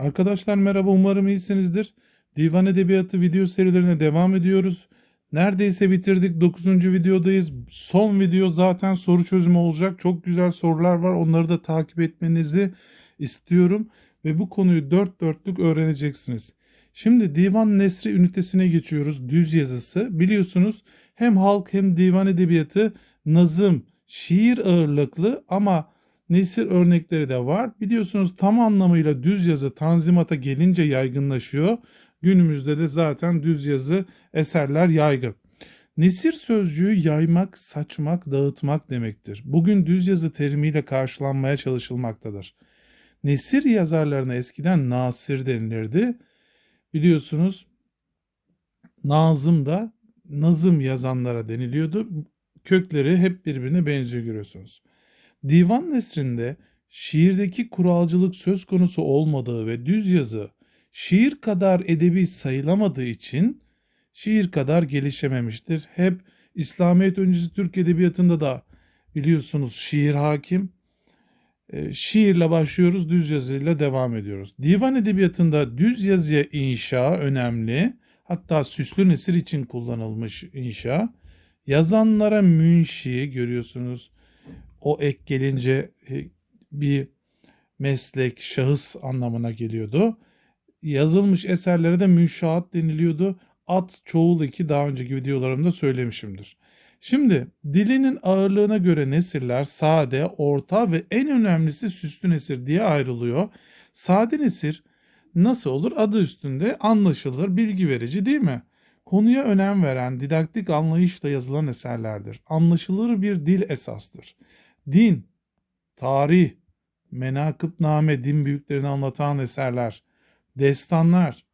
Arkadaşlar merhaba umarım iyisinizdir. Divan Edebiyatı video serilerine devam ediyoruz. Neredeyse bitirdik 9. videodayız. Son video zaten soru çözümü olacak. Çok güzel sorular var. Onları da takip etmenizi istiyorum. Ve bu konuyu dört dörtlük öğreneceksiniz. Şimdi Divan Nesri ünitesine geçiyoruz. Düz yazısı. Biliyorsunuz hem halk hem divan edebiyatı nazım, şiir ağırlıklı ama nesir örnekleri de var. Biliyorsunuz tam anlamıyla düz yazı tanzimata gelince yaygınlaşıyor. Günümüzde de zaten düz yazı eserler yaygın. Nesir sözcüğü yaymak, saçmak, dağıtmak demektir. Bugün düz yazı terimiyle karşılanmaya çalışılmaktadır. Nesir yazarlarına eskiden nasir denilirdi. Biliyorsunuz nazım da nazım yazanlara deniliyordu. Kökleri hep birbirine benziyor görüyorsunuz. Divan nesrinde şiirdeki kuralcılık söz konusu olmadığı ve düz yazı şiir kadar edebi sayılamadığı için şiir kadar gelişememiştir. Hep İslamiyet öncesi Türk edebiyatında da biliyorsunuz şiir hakim. E, şiirle başlıyoruz, düz yazıyla devam ediyoruz. Divan edebiyatında düz yazıya inşa önemli. Hatta süslü nesir için kullanılmış inşa. Yazanlara münşi görüyorsunuz. O ek gelince e, bir meslek, şahıs anlamına geliyordu. Yazılmış eserlere de münşaat deniliyordu. At çoğul iki daha önceki videolarımda söylemişimdir. Şimdi dilinin ağırlığına göre nesirler sade, orta ve en önemlisi süslü nesir diye ayrılıyor. Sade nesir nasıl olur? Adı üstünde anlaşılır, bilgi verici değil mi? Konuya önem veren, didaktik anlayışla yazılan eserlerdir. Anlaşılır bir dil esastır. Din, tarih, menakıbname, din büyüklerini anlatan eserler, destanlar,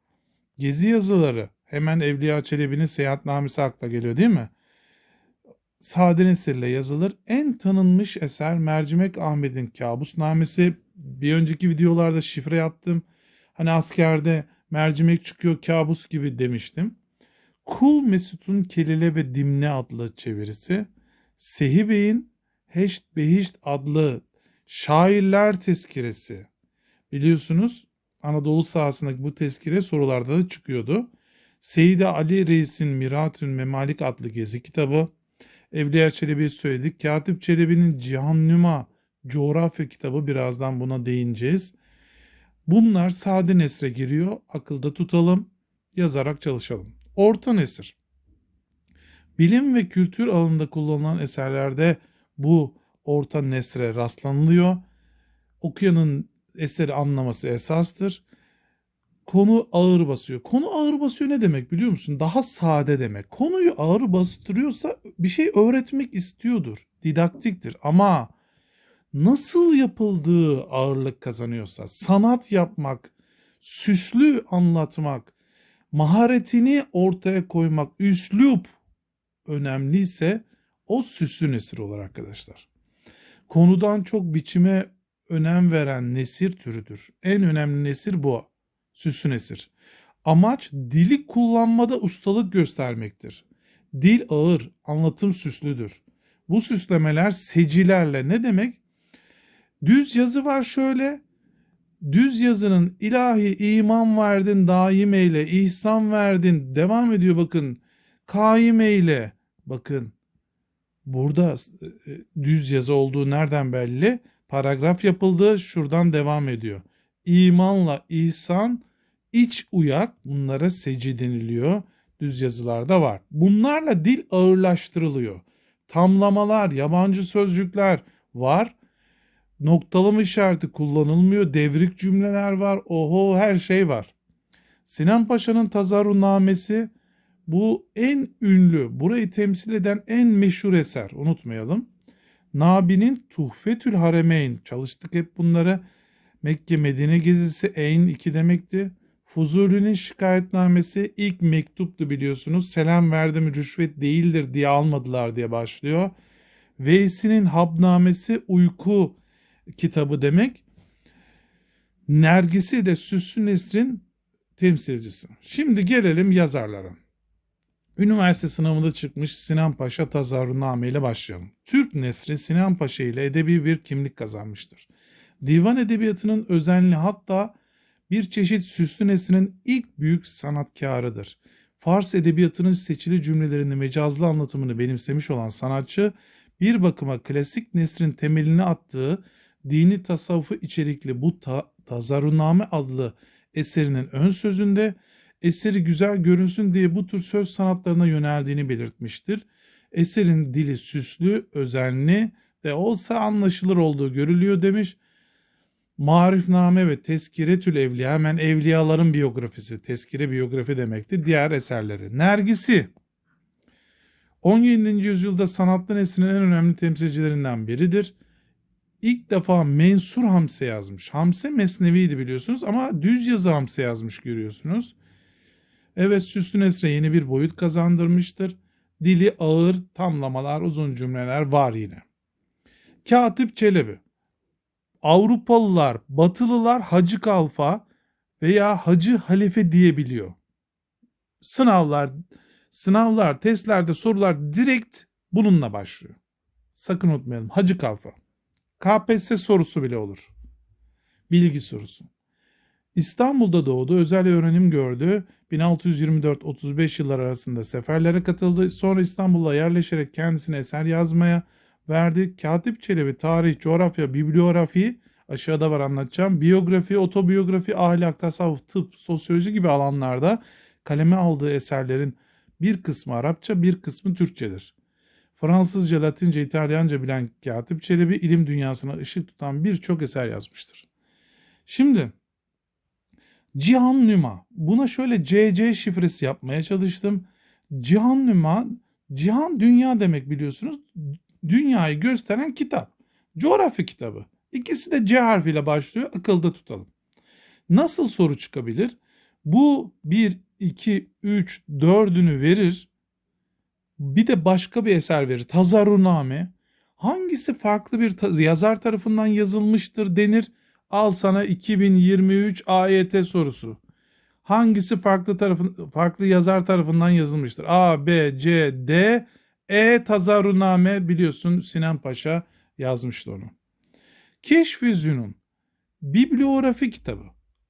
gezi yazıları, hemen Evliya Çelebi'nin seyahatnamesi akla geliyor değil mi? Sade nesirle yazılır. En tanınmış eser Mercimek Ahmet'in Kabusnamesi. Bir önceki videolarda şifre yaptım. Hani askerde mercimek çıkıyor kabus gibi demiştim. Kul Mesut'un Kelile ve Dimne adlı çevirisi. Sehi Bey'in Heşt Behişt adlı şairler tezkiresi. Biliyorsunuz Anadolu sahasındaki bu tezkire sorularda da çıkıyordu. Seyide Ali Reis'in Miratün Memalik adlı gezi kitabı. Evliya Çelebi'yi söyledik. Katip Çelebi'nin Cihannüma coğrafya kitabı birazdan buna değineceğiz. Bunlar sade nesre giriyor. Akılda tutalım, yazarak çalışalım. Orta nesir. Bilim ve kültür alanında kullanılan eserlerde bu orta nesre rastlanılıyor. Okuyanın eseri anlaması esastır. Konu ağır basıyor. Konu ağır basıyor ne demek biliyor musun? Daha sade demek. Konuyu ağır bastırıyorsa bir şey öğretmek istiyordur. Didaktiktir ama nasıl yapıldığı ağırlık kazanıyorsa sanat yapmak, süslü anlatmak, maharetini ortaya koymak, üslup önemliyse o süslü nesir olur arkadaşlar. Konudan çok biçime önem veren nesir türüdür. En önemli nesir bu. Süslü nesir. Amaç dili kullanmada ustalık göstermektir. Dil ağır, anlatım süslüdür. Bu süslemeler secilerle ne demek? Düz yazı var şöyle. Düz yazının ilahi iman verdin daim eyle, ihsan verdin. Devam ediyor bakın. Kaim eyle. Bakın burada e, düz yazı olduğu nereden belli? Paragraf yapıldı şuradan devam ediyor. İmanla ihsan iç uyak bunlara seci deniliyor. Düz yazılarda var. Bunlarla dil ağırlaştırılıyor. Tamlamalar, yabancı sözcükler var. Noktalama işareti kullanılmıyor. Devrik cümleler var. Oho her şey var. Sinan Paşa'nın Tazarunamesi bu en ünlü, burayı temsil eden en meşhur eser. Unutmayalım. Nabi'nin Tuhfetül Haremeyn. Çalıştık hep bunları. Mekke Medine gezisi Eyn 2 demekti. Fuzuli'nin şikayetnamesi ilk mektuptu biliyorsunuz. Selam verdim rüşvet değildir diye almadılar diye başlıyor. Veysi'nin Habnamesi uyku kitabı demek. Nergisi de Süslü Nesrin temsilcisi. Şimdi gelelim yazarlara. Üniversite sınavında çıkmış Sinan Paşa Tazarruname ile başlayalım. Türk Nesri Sinan Paşa ile edebi bir kimlik kazanmıştır. Divan edebiyatının özenli hatta bir çeşit süslü nesrinin ilk büyük sanatkarıdır. Fars edebiyatının seçili cümlelerini mecazlı anlatımını benimsemiş olan sanatçı bir bakıma klasik nesrin temelini attığı dini tasavvufu içerikli bu ta Tazaruname adlı eserinin ön sözünde eseri güzel görünsün diye bu tür söz sanatlarına yöneldiğini belirtmiştir. Eserin dili süslü, özenli ve olsa anlaşılır olduğu görülüyor demiş. Marifname ve Teskiretül Evliya hemen evliyaların biyografisi, teskire biyografi demekti. Diğer eserleri. Nergisi 17. yüzyılda sanatlı neslinin en önemli temsilcilerinden biridir. İlk defa mensur hamse yazmış. Hamse mesneviydi biliyorsunuz ama düz yazı hamse yazmış görüyorsunuz. Evet Süslü Nesre yeni bir boyut kazandırmıştır. Dili ağır, tamlamalar, uzun cümleler var yine. Katip Çelebi Avrupalılar, Batılılar Hacı Kalfa veya Hacı Halife diyebiliyor. Sınavlar, sınavlar, testlerde sorular direkt bununla başlıyor. Sakın unutmayalım. Hacı Kalfa. KPSS sorusu bile olur. Bilgi sorusu. İstanbul'da doğdu, özel öğrenim gördü. 1624-35 yıllar arasında seferlere katıldı. Sonra İstanbul'a yerleşerek kendisine eser yazmaya verdi. Katip Çelebi tarih, coğrafya, bibliografi aşağıda var anlatacağım. Biyografi, otobiyografi, ahlak, tasavvuf, tıp, sosyoloji gibi alanlarda kaleme aldığı eserlerin bir kısmı Arapça, bir kısmı Türkçedir. Fransızca, Latince, İtalyanca bilen Katip Çelebi ilim dünyasına ışık tutan birçok eser yazmıştır. Şimdi Cihan Nüma. Buna şöyle CC şifresi yapmaya çalıştım. Cihan Nüma, cihan dünya demek biliyorsunuz. Dünyayı gösteren kitap. Coğrafya kitabı. İkisi de C harfiyle başlıyor. Akılda tutalım. Nasıl soru çıkabilir? Bu 1, 2, 3, 4'ünü verir. Bir de başka bir eser verir. Tazaruname. Hangisi farklı bir yazar tarafından yazılmıştır denir. Al sana 2023 AYT sorusu. Hangisi farklı tarafın farklı yazar tarafından yazılmıştır? A, B, C, D, E Tazaruname biliyorsun Sinan Paşa yazmıştı onu. Keşfi Zünun bibliografi kitabı.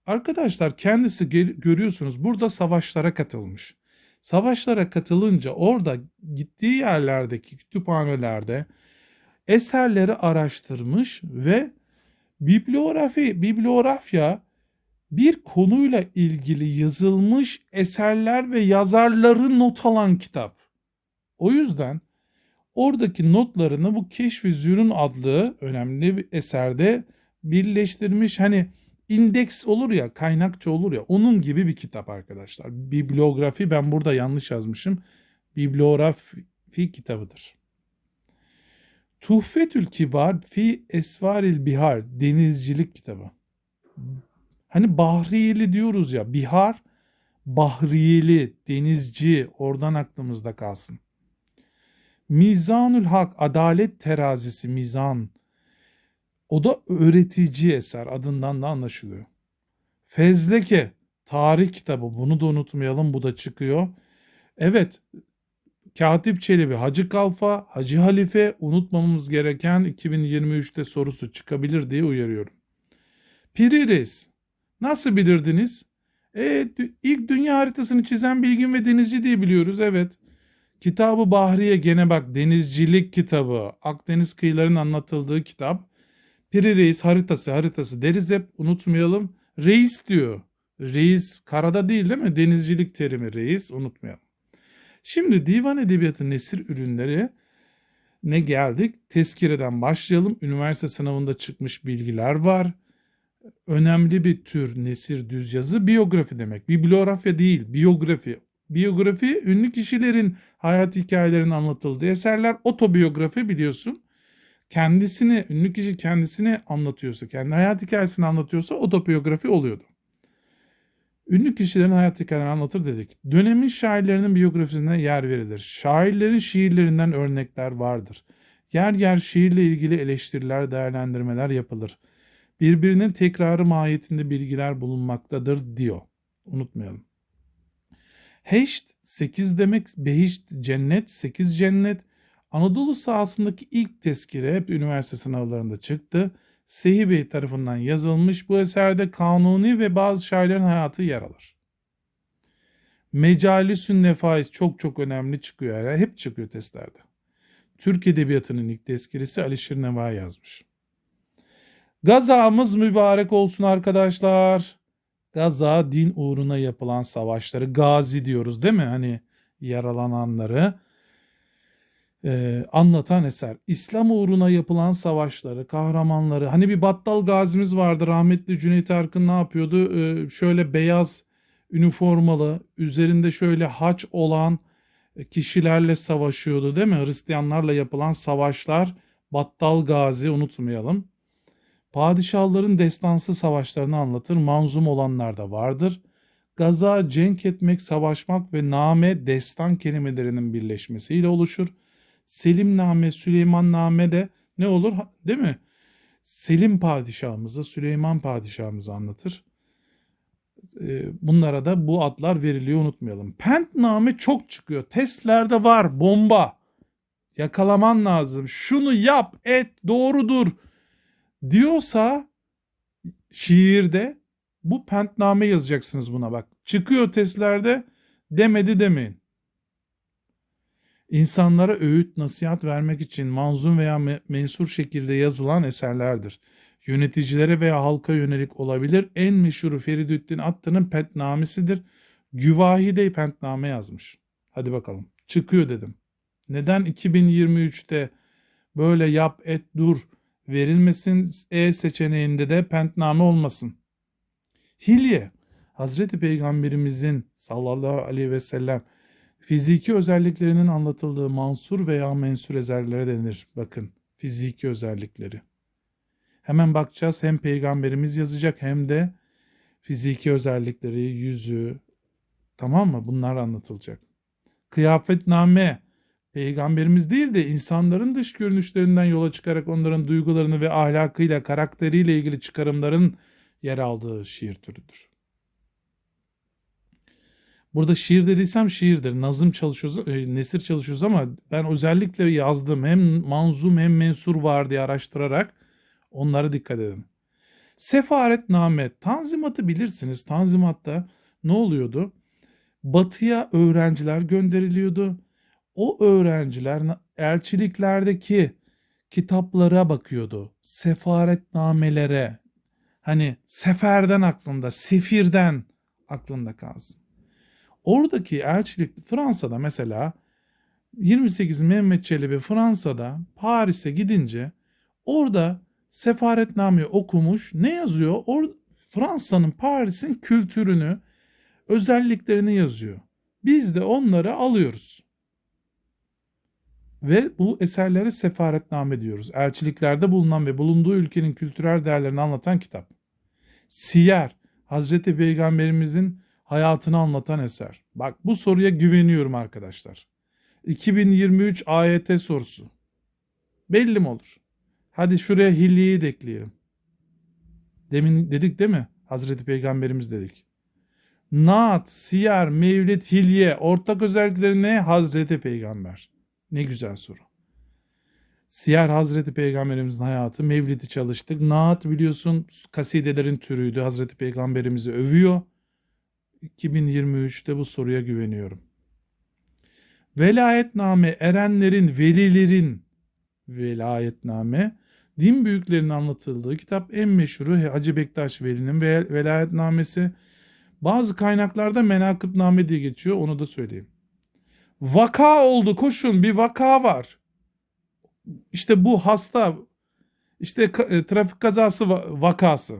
Arkadaşlar kendisi görüyorsunuz burada savaşlara katılmış. Savaşlara katılınca orada gittiği yerlerdeki kütüphanelerde eserleri araştırmış ve bibliografi, bibliografya bir konuyla ilgili yazılmış eserler ve yazarları not alan kitap. O yüzden oradaki notlarını bu Keşfi Zürün adlı önemli bir eserde birleştirmiş. Hani indeks olur ya, kaynakça olur ya onun gibi bir kitap arkadaşlar. Bibliografi ben burada yanlış yazmışım. Bibliografi kitabıdır. Tuhfetül Kibar fi Esvaril Bihar denizcilik kitabı. Hani Bahriyeli diyoruz ya Bihar Bahriyeli denizci oradan aklımızda kalsın. Mizanül Hak adalet terazisi mizan. O da öğretici eser adından da anlaşılıyor. Fezleke tarih kitabı bunu da unutmayalım bu da çıkıyor. Evet Katip Çelebi, Hacı Kalfa, Hacı Halife unutmamamız gereken 2023'te sorusu çıkabilir diye uyarıyorum. Piriris. Nasıl bilirdiniz? E, ilk dünya haritasını çizen bilgin ve denizci diye biliyoruz evet. Kitabı Bahriye gene bak denizcilik kitabı. Akdeniz kıyılarının anlatıldığı kitap. Piri Reis haritası haritası deriz hep unutmayalım. Reis diyor. Reis karada değil değil mi? Denizcilik terimi reis unutmayalım. Şimdi divan edebiyatı nesir ürünleri ne geldik? Tezkireden başlayalım. Üniversite sınavında çıkmış bilgiler var. Önemli bir tür nesir düz yazı biyografi demek. Bibliografya değil, biyografi. Biyografi ünlü kişilerin hayat hikayelerinin anlatıldığı eserler. Otobiyografi biliyorsun. Kendisini, ünlü kişi kendisini anlatıyorsa, kendi hayat hikayesini anlatıyorsa otobiyografi oluyordu. Ünlü kişilerin hayat hikayelerini anlatır dedik. Dönemin şairlerinin biyografisine yer verilir. Şairlerin şiirlerinden örnekler vardır. Yer yer şiirle ilgili eleştiriler, değerlendirmeler yapılır. Birbirinin tekrarı mahiyetinde bilgiler bulunmaktadır diyor. Unutmayalım. Heşt 8 demek, behişt cennet, 8 cennet. Anadolu sahasındaki ilk tezkire hep üniversite sınavlarında çıktı. Sehi Bey tarafından yazılmış. Bu eserde Kanuni ve bazı şairlerin hayatı yer alır. Mecalisün Nefais çok çok önemli çıkıyor. Ya. Hep çıkıyor testlerde. Türk Edebiyatı'nın ilk tezkiresi Alişir Neva yazmış. Gazamız mübarek olsun arkadaşlar. Gaza din uğruna yapılan savaşları gazi diyoruz değil mi? Hani yaralananları e, anlatan eser. İslam uğruna yapılan savaşları, kahramanları. Hani bir battal gazimiz vardı. Rahmetli Cüneyt Arkın ne yapıyordu? E, şöyle beyaz üniformalı, üzerinde şöyle haç olan kişilerle savaşıyordu değil mi? Hristiyanlarla yapılan savaşlar battal gazi unutmayalım. Padişahların destansı savaşlarını anlatır. Manzum olanlar da vardır. Gaza, cenk etmek, savaşmak ve name, destan kelimelerinin birleşmesiyle oluşur. Selim name, Süleyman name de ne olur değil mi? Selim padişahımızı, Süleyman padişahımızı anlatır. Ee, bunlara da bu adlar veriliyor unutmayalım. Pentname çok çıkıyor. Testlerde var bomba. Yakalaman lazım. Şunu yap, et, doğrudur diyorsa şiirde bu pentname yazacaksınız buna bak. Çıkıyor testlerde demedi demeyin. İnsanlara öğüt nasihat vermek için manzum veya mensur şekilde yazılan eserlerdir. Yöneticilere veya halka yönelik olabilir. En meşhuru Feridüddin Attı'nın pentnamesidir. Güvahide pentname yazmış. Hadi bakalım. Çıkıyor dedim. Neden 2023'te böyle yap et dur verilmesin E seçeneğinde de pentname olmasın. Hilye Hazreti Peygamberimizin sallallahu aleyhi ve sellem fiziki özelliklerinin anlatıldığı mansur veya mensur eserlere denir. Bakın fiziki özellikleri. Hemen bakacağız hem peygamberimiz yazacak hem de fiziki özellikleri, yüzü tamam mı? Bunlar anlatılacak. Kıyafetname peygamberimiz değil de insanların dış görünüşlerinden yola çıkarak onların duygularını ve ahlakıyla, karakteriyle ilgili çıkarımların yer aldığı şiir türüdür. Burada şiir dediysem şiirdir. Nazım çalışıyoruz, e, nesir çalışıyoruz ama ben özellikle yazdım. Hem manzum hem mensur var diye araştırarak onlara dikkat edin. Sefaretname, tanzimatı bilirsiniz. Tanzimatta ne oluyordu? Batıya öğrenciler gönderiliyordu o öğrenciler elçiliklerdeki kitaplara bakıyordu. Sefaretnamelere. Hani seferden aklında, sefirden aklında kalsın. Oradaki elçilik Fransa'da mesela 28 Mehmet Çelebi Fransa'da Paris'e gidince orada sefaretnameyi okumuş. Ne yazıyor? Or Fransa'nın Paris'in kültürünü, özelliklerini yazıyor. Biz de onları alıyoruz. Ve bu eserlere sefaretname diyoruz. Elçiliklerde bulunan ve bulunduğu ülkenin kültürel değerlerini anlatan kitap. Siyer, Hazreti Peygamberimizin hayatını anlatan eser. Bak bu soruya güveniyorum arkadaşlar. 2023 AYT sorusu. Belli mi olur? Hadi şuraya hilliyi de ekleyelim. Demin dedik değil mi? Hazreti Peygamberimiz dedik. Naat, Siyer, Mevlid, Hilye ortak özellikleri ne? Hazreti Peygamber. Ne güzel soru. Siyer Hazreti Peygamberimizin hayatı, Mevlid'i çalıştık. Naat biliyorsun kasidelerin türüydü. Hazreti Peygamberimizi övüyor. 2023'te bu soruya güveniyorum. Velayetname erenlerin, velilerin velayetname din büyüklerinin anlatıldığı kitap en meşhuru Hacı Bektaş Veli'nin velayetnamesi. Bazı kaynaklarda menakıbname diye geçiyor onu da söyleyeyim. Vaka oldu koşun bir vaka var. İşte bu hasta işte e, trafik kazası vakası.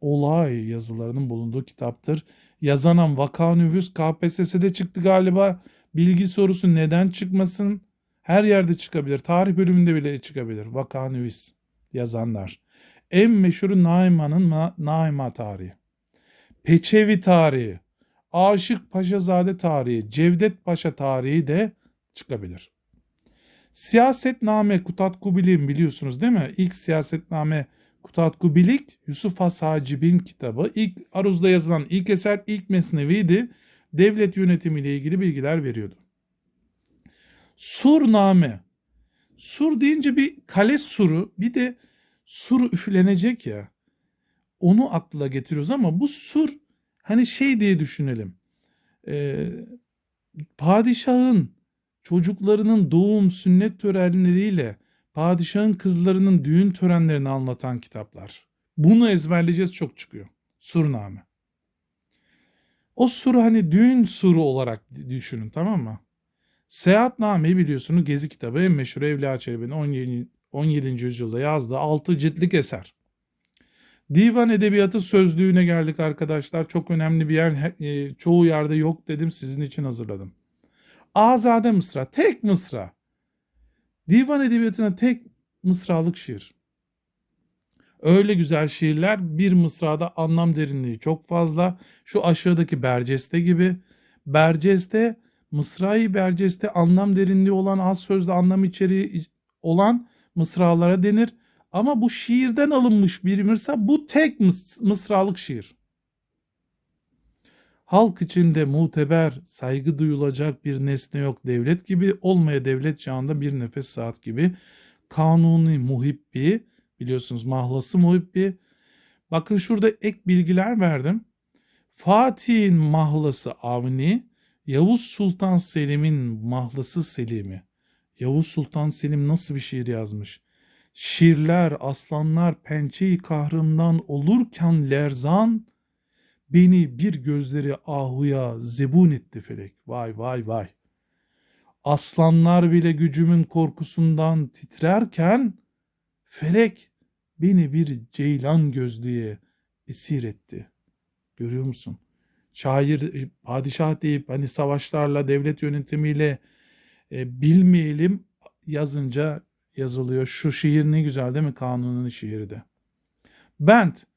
Olay yazılarının bulunduğu kitaptır. Yazanan vaka nüfus KPSS'de çıktı galiba. Bilgi sorusu neden çıkmasın? Her yerde çıkabilir. Tarih bölümünde bile çıkabilir. Vaka nüfus yazanlar. En meşhuru Naima'nın Naima tarihi. Peçevi tarihi. Aşık Paşazade tarihi, Cevdet Paşa tarihi de çıkabilir. Siyasetname Kutat Kubilik'in biliyorsunuz değil mi? İlk siyasetname Kutat Kubilik Yusuf Has Hacib'in kitabı. İlk Aruz'da yazılan ilk eser ilk mesneviydi. Devlet yönetimiyle ilgili bilgiler veriyordu. Surname. Sur deyince bir kale suru bir de sur üflenecek ya. Onu akla getiriyoruz ama bu sur hani şey diye düşünelim. Ee, padişahın çocuklarının doğum sünnet törenleriyle padişahın kızlarının düğün törenlerini anlatan kitaplar. Bunu ezberleyeceğiz çok çıkıyor. Surname. O suru hani düğün suru olarak düşünün tamam mı? Seyahatnameyi biliyorsunuz Gezi kitabı en meşhur Evliya Çelebi'nin 17. 17. yüzyılda yazdığı 6 ciltlik eser. Divan Edebiyatı Sözlüğü'ne geldik arkadaşlar. Çok önemli bir yer. E, çoğu yerde yok dedim. Sizin için hazırladım. Azade Mısra. Tek mısra. Divan Edebiyatı'na tek mısralık şiir. Öyle güzel şiirler bir mısrada anlam derinliği çok fazla. Şu aşağıdaki Berceste gibi. Berceste, mısrayı Berceste anlam derinliği olan az sözlü anlam içeriği olan mısralara denir. Ama bu şiirden alınmış bir mısra bu tek mıs mısralık şiir. Halk içinde muteber, saygı duyulacak bir nesne yok devlet gibi, olmaya devlet çağında bir nefes saat gibi. Kanuni muhibbi, biliyorsunuz mahlası muhibbi. Bakın şurada ek bilgiler verdim. Fatih'in mahlası Avni, Yavuz Sultan Selim'in mahlası Selim'i. Yavuz Sultan Selim nasıl bir şiir yazmış? Şirler, aslanlar pençeyi kahrından olurken lerzan, beni bir gözleri ahuya zebun etti felek. Vay vay vay. Aslanlar bile gücümün korkusundan titrerken, felek beni bir ceylan gözlüye esir etti. Görüyor musun? Şair, padişah deyip hani savaşlarla, devlet yönetimiyle e, bilmeyelim yazınca yazılıyor. Şu şiir ne güzel değil mi? Kanunun şiiri de. Bent e,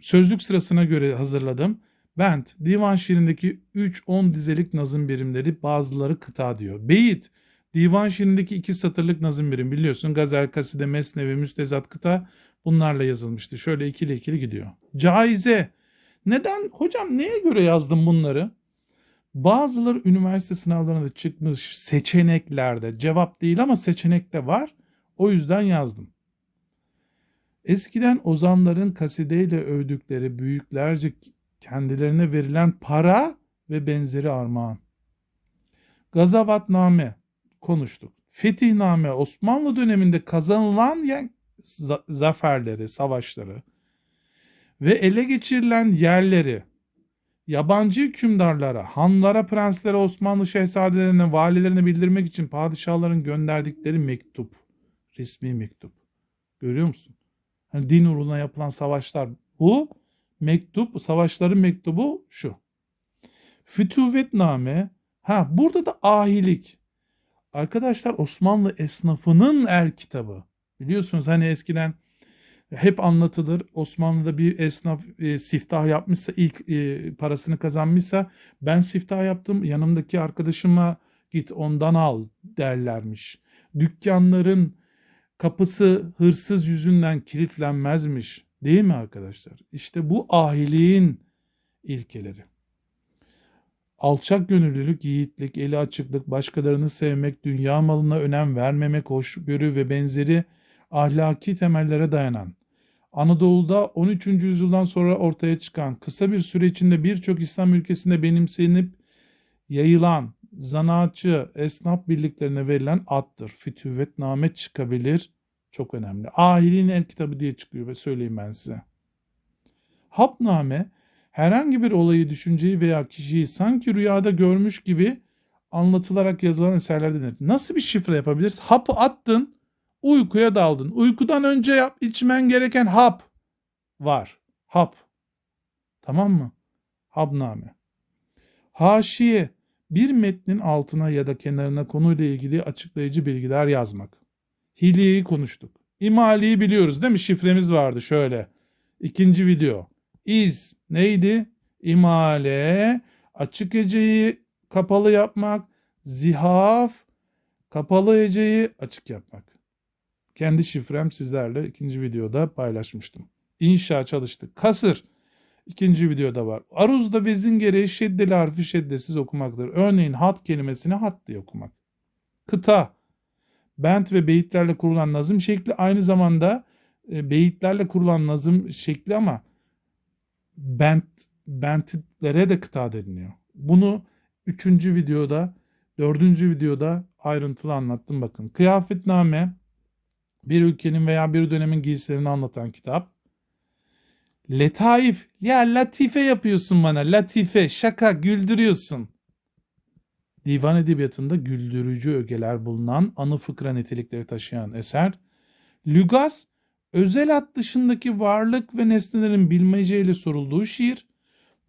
sözlük sırasına göre hazırladım. Bent divan şiirindeki 3-10 dizelik nazım birimleri bazıları kıta diyor. Beyit divan şiirindeki 2 satırlık nazım birim biliyorsun. Gazel, kaside, mesnevi, müstezat kıta bunlarla yazılmıştı. Şöyle ikili ikili gidiyor. Caize. Neden? Hocam neye göre yazdım bunları? Bazıları üniversite sınavlarına da çıkmış seçeneklerde. Cevap değil ama seçenekte var. O yüzden yazdım. Eskiden ozanların kasideyle övdükleri büyüklerce kendilerine verilen para ve benzeri armağan. Gazavatname konuştuk. Fetihname Osmanlı döneminde kazanılan yani zaferleri, savaşları ve ele geçirilen yerleri yabancı hükümdarlara, hanlara, prenslere, Osmanlı şehzadelerine, valilerine bildirmek için padişahların gönderdikleri mektup. Resmi mektup. Görüyor musun? Hani din uğruna yapılan savaşlar bu. Mektup, savaşların mektubu şu. Fütüvetname. Ha burada da ahilik. Arkadaşlar Osmanlı esnafının el kitabı. Biliyorsunuz hani eskiden hep anlatılır. Osmanlı'da bir esnaf e, siftah yapmışsa ilk e, parasını kazanmışsa ben siftah yaptım yanımdaki arkadaşıma git ondan al derlermiş. Dükkanların kapısı hırsız yüzünden kilitlenmezmiş. Değil mi arkadaşlar? İşte bu ahiliğin ilkeleri. Alçak gönüllülük, yiğitlik, eli açıklık, başkalarını sevmek, dünya malına önem vermemek, hoşgörü ve benzeri ahlaki temellere dayanan, Anadolu'da 13. yüzyıldan sonra ortaya çıkan, kısa bir süre içinde birçok İslam ülkesinde benimsenip yayılan zanaatçı esnaf birliklerine verilen addır. Fütüvvetname çıkabilir. Çok önemli. Ahilin el kitabı diye çıkıyor ve söyleyeyim ben size. Hapname herhangi bir olayı, düşünceyi veya kişiyi sanki rüyada görmüş gibi anlatılarak yazılan eserler denir. Nasıl bir şifre yapabiliriz? Hapı attın, Uykuya daldın. Uykudan önce yap, içmen gereken hap var. Hap. Tamam mı? Habname. Haşiye. Bir metnin altına ya da kenarına konuyla ilgili açıklayıcı bilgiler yazmak. Hilyeyi konuştuk. İmaliyi biliyoruz değil mi? Şifremiz vardı şöyle. İkinci video. İz neydi? İmale, açık heceyi kapalı yapmak, zihaf, kapalı heceyi açık yapmak. Kendi şifrem sizlerle ikinci videoda paylaşmıştım. İnşa çalıştık. Kasır ikinci videoda var. Aruzda vezin gereği şeddeli harfi şeddesiz okumaktır. Örneğin hat kelimesini hat diye okumak. Kıta, bent ve beyitlerle kurulan nazım şekli aynı zamanda e, beyitlerle kurulan nazım şekli ama bent bentlere de kıta deniliyor. Bunu üçüncü videoda, dördüncü videoda ayrıntılı anlattım bakın. Kıyafetname bir ülkenin veya bir dönemin giysilerini anlatan kitap. Letaif. Ya latife yapıyorsun bana. Latife. Şaka. Güldürüyorsun. Divan edebiyatında güldürücü ögeler bulunan anı fıkra nitelikleri taşıyan eser. Lügaz, özel ad dışındaki varlık ve nesnelerin bilmeceyle sorulduğu şiir.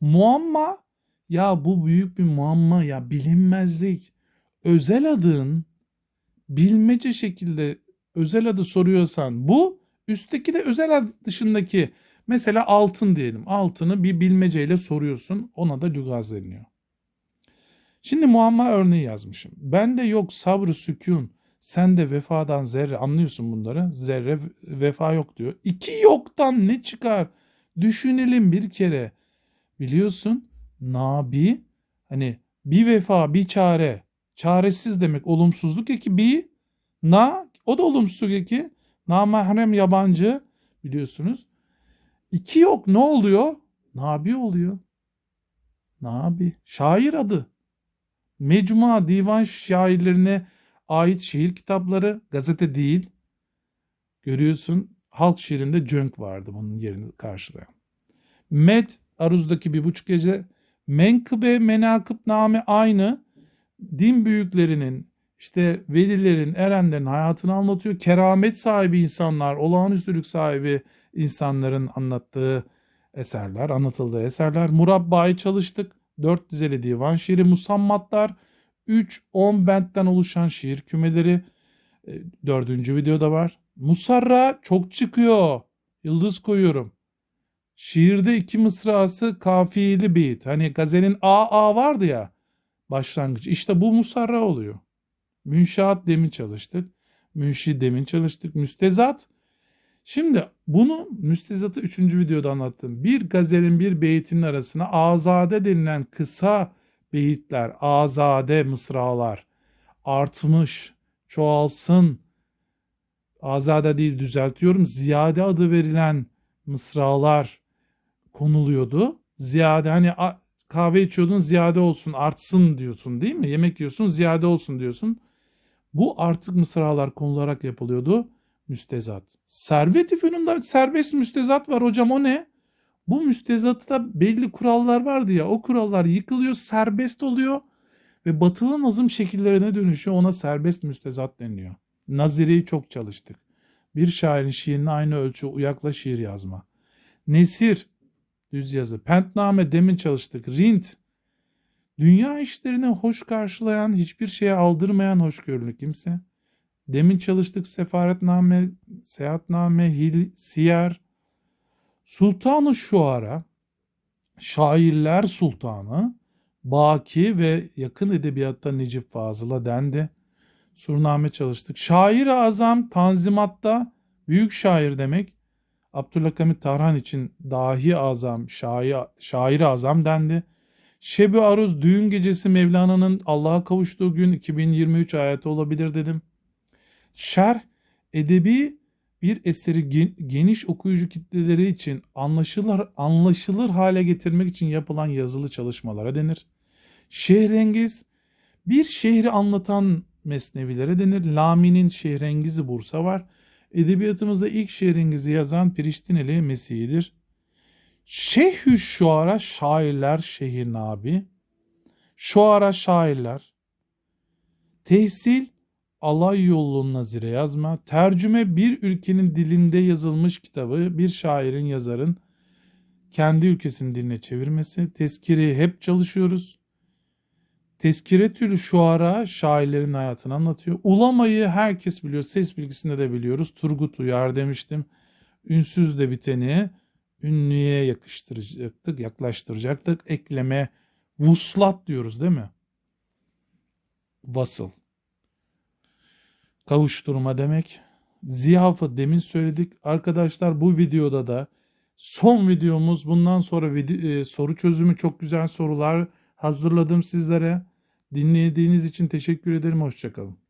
Muamma, ya bu büyük bir muamma ya bilinmezlik. Özel adın bilmece şekilde özel adı soruyorsan bu, üstteki de özel ad dışındaki mesela altın diyelim. Altını bir bilmeceyle soruyorsun ona da lügaz deniyor. Şimdi muamma örneği yazmışım. Ben de yok sabrı sükun. Sen de vefadan zerre anlıyorsun bunları. Zerre vefa yok diyor. İki yoktan ne çıkar? Düşünelim bir kere. Biliyorsun nabi hani bir vefa bir çare. Çaresiz demek olumsuzluk eki bir na o da olumsuzluk eki. Namahrem yabancı biliyorsunuz. İki yok ne oluyor? Nabi oluyor. Nabi. Şair adı. Mecmua divan şairlerine ait şiir kitapları gazete değil. Görüyorsun halk şiirinde cönk vardı bunun yerini karşılayan. Med Aruz'daki bir buçuk gece menkıbe menakıb name aynı din büyüklerinin işte velilerin erenlerin hayatını anlatıyor. Keramet sahibi insanlar olağanüstülük sahibi insanların anlattığı eserler anlatıldığı eserler. Murabbayı çalıştık. 4 dizeli divan şiiri, musammatlar, 3-10 bentten oluşan şiir kümeleri. E, dördüncü videoda var. Musarra çok çıkıyor. Yıldız koyuyorum. Şiirde iki mısrası kafiyeli beyit. Hani gazelin A A vardı ya başlangıç. İşte bu musarra oluyor. Münşaat demin çalıştık. Münşi demin çalıştık. Müstezat. Şimdi bunu müstezatı 3. videoda anlattım. Bir gazelin bir beytinin arasına azade denilen kısa beyitler, azade mısralar artmış, çoğalsın. Azade değil düzeltiyorum. Ziyade adı verilen mısralar konuluyordu. Ziyade hani kahve içiyordun ziyade olsun artsın diyorsun değil mi? Yemek yiyorsun ziyade olsun diyorsun. Bu artık mısralar konularak yapılıyordu. Müstezat. Servet-i Fünun'da serbest müstezat var hocam o ne? Bu müstezatta belli kurallar vardı ya o kurallar yıkılıyor serbest oluyor ve batılı nazım şekillerine dönüşüyor ona serbest müstezat deniliyor. Naziri'yi çok çalıştık. Bir şairin şiirine aynı ölçü uyakla şiir yazma. Nesir, düz yazı. Pentname demin çalıştık. Rint, dünya işlerini hoş karşılayan, hiçbir şeye aldırmayan hoşgörülü kimse. Demin çalıştık sefaretname, seyahatname, hil, siyer. Sultanı Şuara, şairler sultanı, Baki ve yakın edebiyatta Necip Fazıl'a dendi. Surname çalıştık. Şair-i azam tanzimatta büyük şair demek. Abdülhakamit Tarhan için dahi azam, şair, şair azam dendi. Şebi Aruz düğün gecesi Mevlana'nın Allah'a kavuştuğu gün 2023 ayeti olabilir dedim. Şerh, edebi bir eseri geniş okuyucu kitleleri için anlaşılır, anlaşılır hale getirmek için yapılan yazılı çalışmalara denir. Şehrengiz, bir şehri anlatan mesnevilere denir. Lami'nin Şehrengizi Bursa var. Edebiyatımızda ilk Şehrengizi yazan Priştineli Mesih'idir. Şeyhü şuara şairler şehir nabi. Şuara şairler. Tehsil alay yolunun nazire yazma, tercüme bir ülkenin dilinde yazılmış kitabı bir şairin yazarın kendi ülkesinin diline çevirmesi, tezkiri hep çalışıyoruz. Tezkire türü şuara şairlerin hayatını anlatıyor. Ulamayı herkes biliyor. Ses bilgisinde de biliyoruz. Turgut Uyar demiştim. Ünsüz de biteni ünlüye yakıştıracaktık, yaklaştıracaktık. Ekleme, vuslat diyoruz değil mi? Vasıl kavuşturma demek. Ziyafı demin söyledik. Arkadaşlar bu videoda da son videomuz. Bundan sonra video, soru çözümü çok güzel sorular hazırladım sizlere. Dinlediğiniz için teşekkür ederim. Hoşçakalın.